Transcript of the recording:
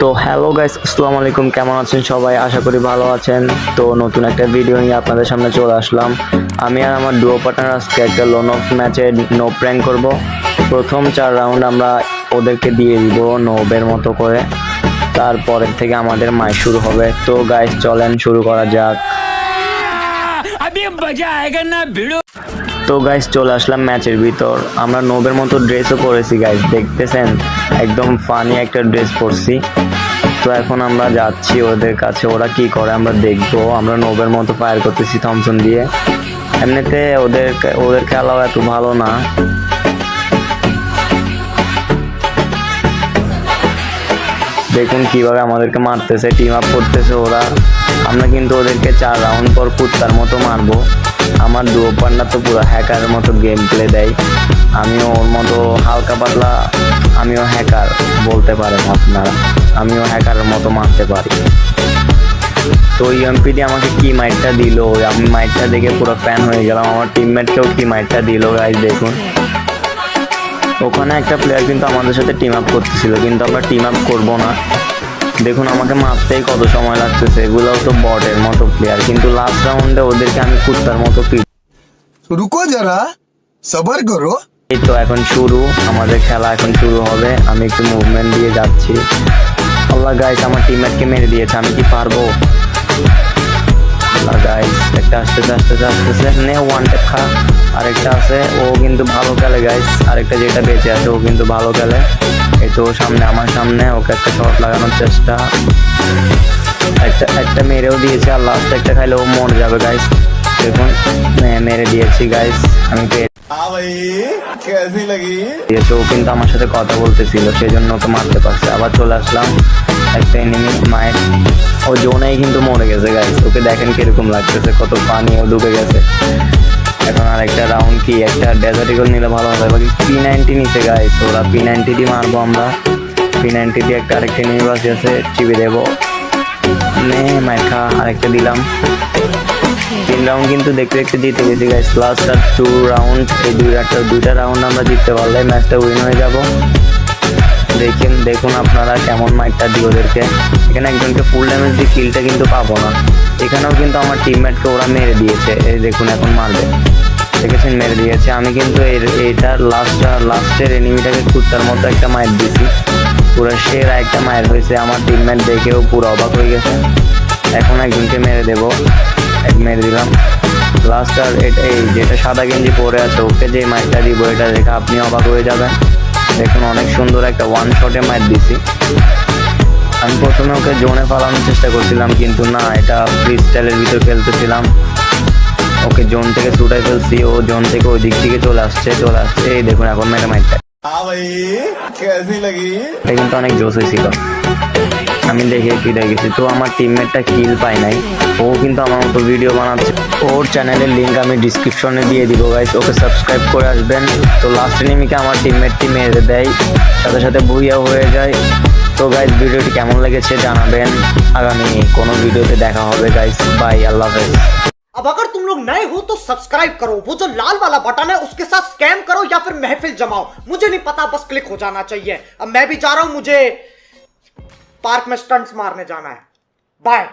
তো hello guys আসসালামু আলাইকুম কেমন আছেন সবাই? আশা করি ভালো আছেন। তো নতুন একটা ভিডিও নিয়ে আপনাদের সামনে চলে আসলাম। আমি আর আমার ডুয়ো পার্টনার আজকে একটা লোন অফ ম্যাচে নো প্র্যাঙ্ক করব। প্রথম চার রাউন্ড আমরা ওদেরকে দিয়ে দিব নোবের মতো করে। তারপরের থেকে আমাদের মাই শুরু হবে। তো গাইস চলেন শুরু করা যাক। তো গাইস চলে আসলাম ম্যাচের ভিতর। আমরা নোবের মতো ড্রেসও পরেছি গাইস দেখতেছেন? একদম ফানি একটা ড্রেস পরছি। তো এখন আমরা যাচ্ছি ওদের কাছে, ওরা কি করে আমরা দেখব। আমরা নোবের মতো ফায়ার করতেছি থমসন দিয়ে। এমনিতে ওদের ওদের খেলাও এত ভালো না। দেখুন কীভাবে আমাদেরকে মারতেছে টিম আপ করতেছে ওরা। আমরা কিন্তু ওদেরকে চার রাউন্ড পর কুত্তার মতো মারবো। আমার পান্ডা তো পুরো হ্যাকারের মতো গেম প্লে দেয়। আমিও ওর মতো হালকা পাতলা আমিও হ্যাকার বলতে পারেন আপনারা। আমিও হ্যাকারের মতো মারতে পারি। তো ইএমপিডি আমাকে কি মাইটটা দিল? আমি মাইটটা দেখে পুরো ফ্যান হয়ে গেলাম। আমার টিমমেটকেও কি মাইটটা দিল গাইজ দেখুন। ওখানে একটা প্লেয়ার কিন্তু আমাদের সাথে টিম আপ করতেছিল, কিন্তু আমরা টিম আপ করব না। দেখুন, আমাকে মারতেই কত সময় লাগতেছে। এগুলোও তো বটের মতো প্লেয়ার কিন্তু লাস্ট রাউন্ডে ওদেরকে আমি কুত্তার মতো পিট রুকো যারা সবার করো। এই তো এখন শুরু, আমাদের খেলা এখন শুরু হবে। আমি একটু মুভমেন্ট দিয়ে যাচ্ছি। আল্লাহ গাইস আমার টিমমেটকে মেরে দিয়েছে, আমি কি পারব? আল্লাহ গাইস একটা আসতেছে আসতেছে আসতেছে। নে ওয়ান টেপ আরেকটা আছে, ও কিন্তু ভালো খেলে গাইস আরেকটা যেটা বেঁচে আছে, ও কিন্তু ভালো খেলে। এই তো সামনে, আমার সামনে, ওকে একটা শট লাগানোর চেষ্টা। একটা একটা মেরেও দিয়েছে, আর লাস্ট একটা খাইলে ও মরে যাবে গাইস দেখুন মেরে দিয়েছি গাইস আমি हाँ भाई कैसी लगी দিয়েছে ও কিন্তু আমার সাথে কথা বলতেছিল সেই জন্য ওকে মারতে পারছে আবার চলে আসলাম একটা এনিমি মায়ের ও জোনেই কিন্তু মরে গেছে গাইস ওকে দেখেন কিরকম লাগতেছে কত পানি ও ডুবে গেছে এখন আর একটা রাউন্ড কি একটা ডেজার্ট ইগল নিলে ভালো হবে বাকি পি নাইনটি নিচে গাইস ওরা পি নাইনটি দিয়ে মারবো আমরা পি নাইনটি দিয়ে একটা আরেকটা এনিমি বাসি আছে চিবি দেবো নে মাইর খা আরেকটা দিলাম তিন রাউন্ড কিন্তু দেখতে দেখতে জিতে গেছি গাইস লাস্ট আর টু রাউন্ড এই দুই একটা দুইটা রাউন্ড আমরা জিততে পারলে ম্যাচটা উইন হয়ে যাব। দেখেন, দেখুন আপনারা কেমন মাইকটা দিই ওদেরকে। এখানে একজনকে ফুল ড্যামেজ দিয়ে কিলটা কিন্তু পাবো না। এখানেও কিন্তু আমার টিমমেটকে ওরা মেরে দিয়েছে। এই দেখুন, এখন মারবে। দেখেছেন, মেরে দিয়েছে। আমি কিন্তু এর এইটার লাস্ট লাস্টের এনিমিটাকে কুত্তার মতো একটা মায়ের দিয়েছি পুরো সেরা একটা মায়ের হয়েছে। আমার টিমমেট দেখেও পুরো অবাক হয়ে গেছে। এখন একজনকে মেরে দেবো। এক মেরে দিলাম লাস্টার এটা এই যেটা সাদা গেঞ্জি পরে আছে ওকে যে মাইকটা দিব এটা দেখে আপনি অবাক হয়ে যাবেন। দেখুন অনেক সুন্দর একটা ওয়ান শটে মাইক দিছি। আমি প্রথমে ওকে জোনে ফালানোর চেষ্টা করছিলাম কিন্তু না এটা ফ্রি স্টাইলের ভিতর খেলতেছিলাম। ওকে জোন থেকে ছুটাই ফেলছি ও জোন থেকে ওই দিক থেকে চলে আসছে চলে আসছে। এই দেখুন এখন মেয়েটা মাইকটা কিন্তু অনেক জোস হয়েছিল। আমি দেখে ফিরে গেছি তো আমার টিমমেটটা কিল পাই নাই ও কিন্তু আমার মতো ভিডিও বানাচ্ছে ওর চ্যানেলের লিঙ্ক আমি ডিসক্রিপশনে দিয়ে দিব গাইস ওকে সাবস্ক্রাইব করে আসবেন তো লাস্ট এনিমিকে আমার টিমমেটটি মেরে দেয় সাথে সাথে ভুইয়া হয়ে যায় তো গাইস ভিডিওটি কেমন লেগেছে জানাবেন আগামী কোনো ভিডিওতে দেখা হবে গাইস বাই আল্লাহ হাফেজ अब अगर तुम लोग नए हो तो सब्सक्राइब करो वो जो लाल वाला बटन है उसके साथ स्कैम करो या फिर महफिल जमाओ मुझे नहीं पता बस क्लिक हो जाना चाहिए अब मैं भी जा रहा हूं मुझे पार्क में स्टंट्स मारने जाना है। बाय।